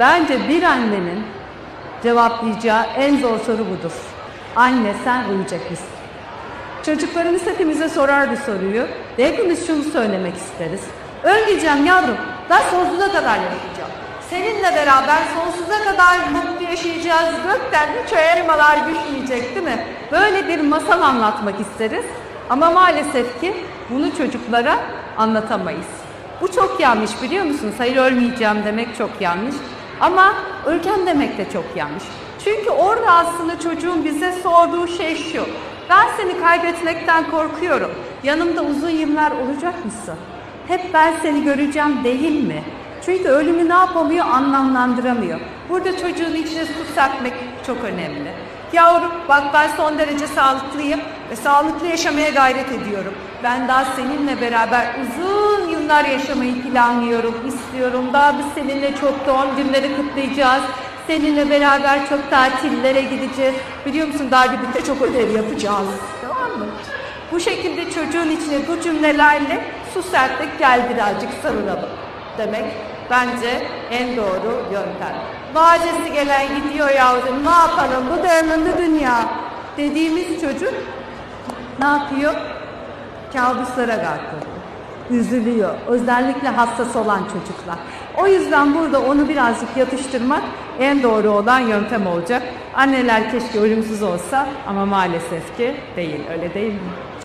Bence bir annenin cevaplayacağı en zor soru budur. Anne sen uyuyacak mısın? Çocuklarımız hepimize sorar bu soruyu. Ve hepimiz şunu söylemek isteriz. Ölmeyeceğim yavrum. Ben sonsuza kadar yaşayacağım. Seninle beraber sonsuza kadar mutlu yaşayacağız. Gökten hiç o elmalar düşmeyecek değil mi? Böyle bir masal anlatmak isteriz. Ama maalesef ki bunu çocuklara anlatamayız. Bu çok yanlış biliyor musunuz? Hayır ölmeyeceğim demek çok yanlış. Ama öleceğim demek de çok yanlış. Çünkü orada aslında çocuğun bize sorduğu şey şu. Ben seni kaybetmekten korkuyorum. Yanımda uzun yıllar olacak mısın? Hep ben seni göreceğim değil mi? Çünkü ölümü ne yapamıyor anlamlandıramıyor. Burada çocuğun içine su serpmek çok önemli. Yavrum bak ben son derece sağlıklıyım ve sağlıklı yaşamaya gayret ediyorum. Ben daha seninle beraber uzun yıllar yaşamayı planlıyorum, istiyorum. Daha biz seninle çok doğum günleri kutlayacağız. Seninle beraber çok tatillere gideceğiz. Biliyor musun daha birlikte çok ödev yapacağız. Tamam mı? Bu şekilde çocuğun içine bu cümlelerle su serpmek gel birazcık sarılalım demek bence en doğru yöntem. Vadesi gelen gidiyor yavrum ne yapalım bu dönümlü dünya dediğimiz çocuk ne yapıyor? Kabuslara gark Üzülüyor. Özellikle hassas olan çocuklar. O yüzden burada onu birazcık yatıştırmak en doğru olan yöntem olacak. Anneler keşke ölümsüz olsa ama maalesef ki değil. Öyle değil mi?